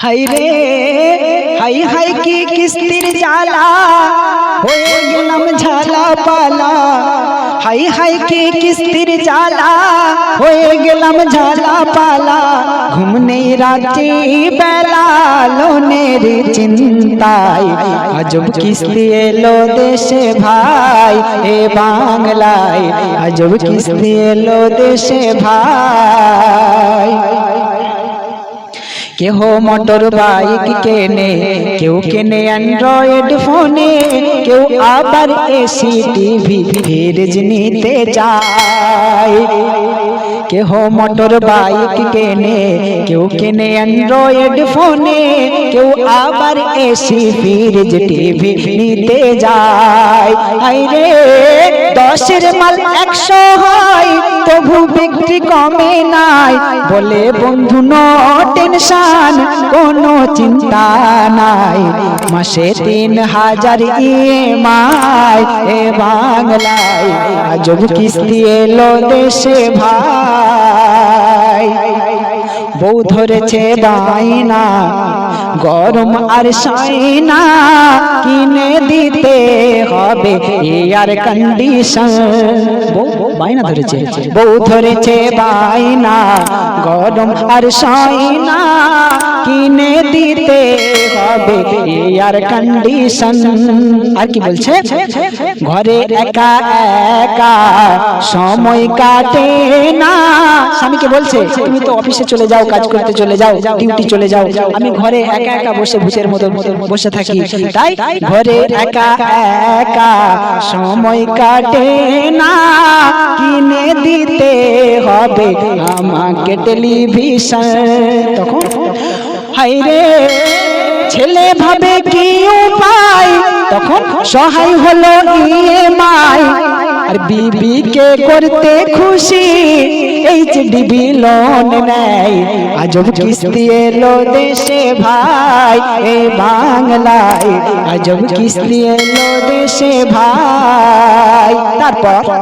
High রে high high কি কিস্তির জ্বালা হয়ে গেলাম ঝালা পালা হাই হাই কি কিস্তির জ্বালা হয়ে গেলাম ঝালা পালা ঘুম নেই রাত্রি বেলা লোনের চিন্তায় আজব কিস্তি এলো দেশে ভাই এ বাংলায় আজব কিস্তি এলো দেশে ভাই কেহ মোটর বাইক কেনে? কেউ কেনে অ্যান্ড্রয়েড ফোনে কেউ আবার এসি টিভি ফ্রিজ নিতে যায় কেহ মোটর বাইক কেনে? কেউ কেনে অ্যান্ড্রয়েড ফোনে কেউ আবার এসি ফ্রিজ টিভি নিতে যায়? আই রে দশের মাল একশো তবু বিক্রি কমে নাই। বলে বন্ধু, নো টেনশন, কোনো চিন্তা নাই। মাসে তিন হাজার ইএমআই এ বাংলায়। আজব কিস্তি এলো দেশে ভাই। বউ ধরেছে বাইনা গরম আর সাইনা কিনে দিতে হবে। এয়ার কন্ডিশন বাইনা ধরেছে। বউ ধরেছে বাইনা গরম আর সাইনা হবে এয়ার কন্ডিশন আর কি বলছে? ঘরে একা একা সময় কাটে না। স্বামীকে বলছে, তুমি তো অফিসে চলে যাও, কাজ করতে চলে যাও ডিউটি চলে যাও। আমি ঘরে একা একা বসে ভূতের মতো বসে থাকি। তাই ঘরে একা একা সময় কাটে না। কিনে দিতে হবে আমাকে টেলিভিশন তখন হাই রে। ছেলে ভাবে কি উপায়? তখন সহায় হলো ইএমআই। আর বিবি কে করতে খুশি? এইচডিবি লোন নেয়। আজব কিস্তি এলো দেশে ভাই এই বাংলায়। আজব কিস্তি এলো দেশে ভাই। তারপর